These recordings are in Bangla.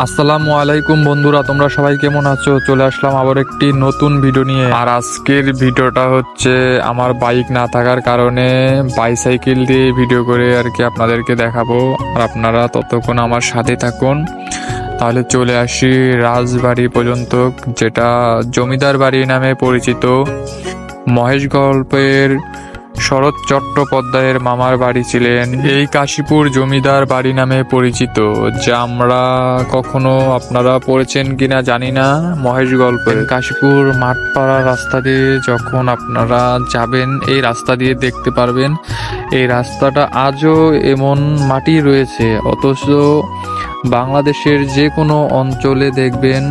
আসসালামু আলাইকুম বন্ধুরা, তোমরা সবাই কেমন আছো? চলে আসলাম আবার একটি নতুন ভিডিও নিয়ে। আর আজকের ভিডিওটা হচ্ছে আমার বাইক না থাকার কারণে বাইসাইকেল দিয়ে ভিডিও করে আর কি আপনাদেরকে দেখাবো। আর আপনারা ততক্ষণ আমার সাথে থাকুন। তাহলে চলে আসি রাজবাড়ি পর্যন্ত, যেটা জমিদার বাড়ি নামে পরিচিত মহেশ গল্পের শরৎ চট্টোপাধ্যায়ের মামার বাড়ি ছিলেন। এই কাশীপুর জমিদার বাড়ি নামে পরিচিত, যা আমরা কখনো আপনারা পড়েছেন কিনা জানি না। মহেশ গল্পের কাশীপুর মাঠপাড়া রাস্তা দিয়ে যখন আপনারা যাবেন, এই রাস্তা দিয়ে দেখতে পারবেন, এই রাস্তাটা আজও এমন মাটি রয়েছে। অথচ বাংলাদেশের যে কোনো অঞ্চলে দেখবেন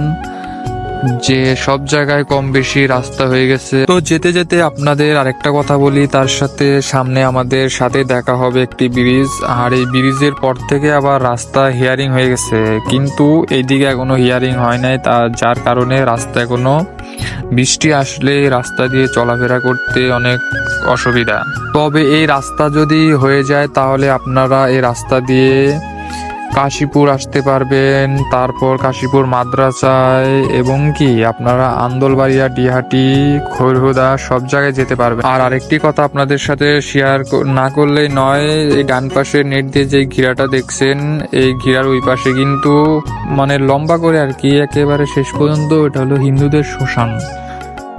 যে সব জায়গায় কম বেশি রাস্তা হয়ে গেছে। তো যেতে যেতে আপনাদের আরেকটা কথা বলি, তার সাথে সামনে আমাদের সাথে দেখা হবে একটি ব্রিজ, আর এই ব্রিজের পর থেকে আবার রাস্তা হিয়ারিং হয়ে গেছে। কিন্তু এইদিকে এখনও হিয়ারিং হয় নাই, তা যার কারণে রাস্তা এখনও বৃষ্টি আসলে রাস্তা দিয়ে চলাফেরা করতে অনেক অসুবিধা। তবে এই রাস্তা যদি হয়ে যায়, তাহলে আপনারা এই রাস্তা দিয়ে কাশীপুর আসতে পারবেন, তারপর কাশীপুর মাদ্রাসায় এবং কি আপনারা আন্দোলবাড়িয়া, ডিহাটি, খৈরহুদা সব জায়গায় যেতে পারবেন। আর আরেকটি কথা আপনাদের সাথে শেয়ার না করলেই নয়, এই ডান পাশে নেট দিয়ে যে ঘিরাটা দেখছেন, এই ঘিরার ওই পাশে কিন্তু মানে লম্বা করে আর কি একেবারে শেষ পর্যন্ত, এটা হলো হিন্দুদের শ্মশান।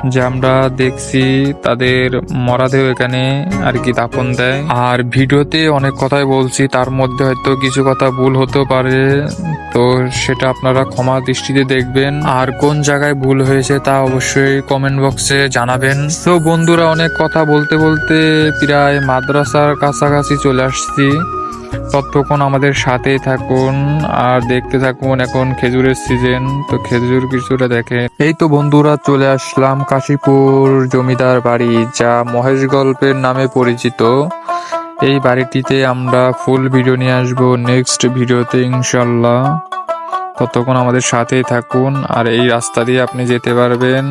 যে আমরা দেখছি তাদের মরাদেহ এখানে আর কি দাপন দেয়। আর ভিডিওতে অনেক কথাই বলছি, তার মধ্যে হয়তো কিছু কথা ভুল হতেও পারে, তো সেটা আপনারা ক্ষমা দৃষ্টিতে দেখবেন। আর কোন জায়গায় ভুল হয়েছে তা অবশ্যই কমেন্ট বক্সে জানাবেন। তো বন্ধুরা, অনেক কথা বলতে বলতে প্রায় মাদ্রাসার কাছাকাছি চলে আসছি। ততক্ষণ আমাদের সাথেই থাকুন আর দেখতে থাকুন এখন খেজুরের সিজন তো খেজুর কিছুটা দেখে এই তো বন্ধুরা, চলে আসলাম কাশীপুর জমিদার বাড়ি, যা মহেশ গল্পের নামে পরিচিত। এই বাড়িটিতে আমরা ফুল ভিডিও নিয়ে আসব নেক্সট ভিডিওতে ইনশাল্লাহ ততক্ষণ আমাদের সাথেই থাকুন আর এই রাস্তা দিয়ে আপনি যেতে পারবেন।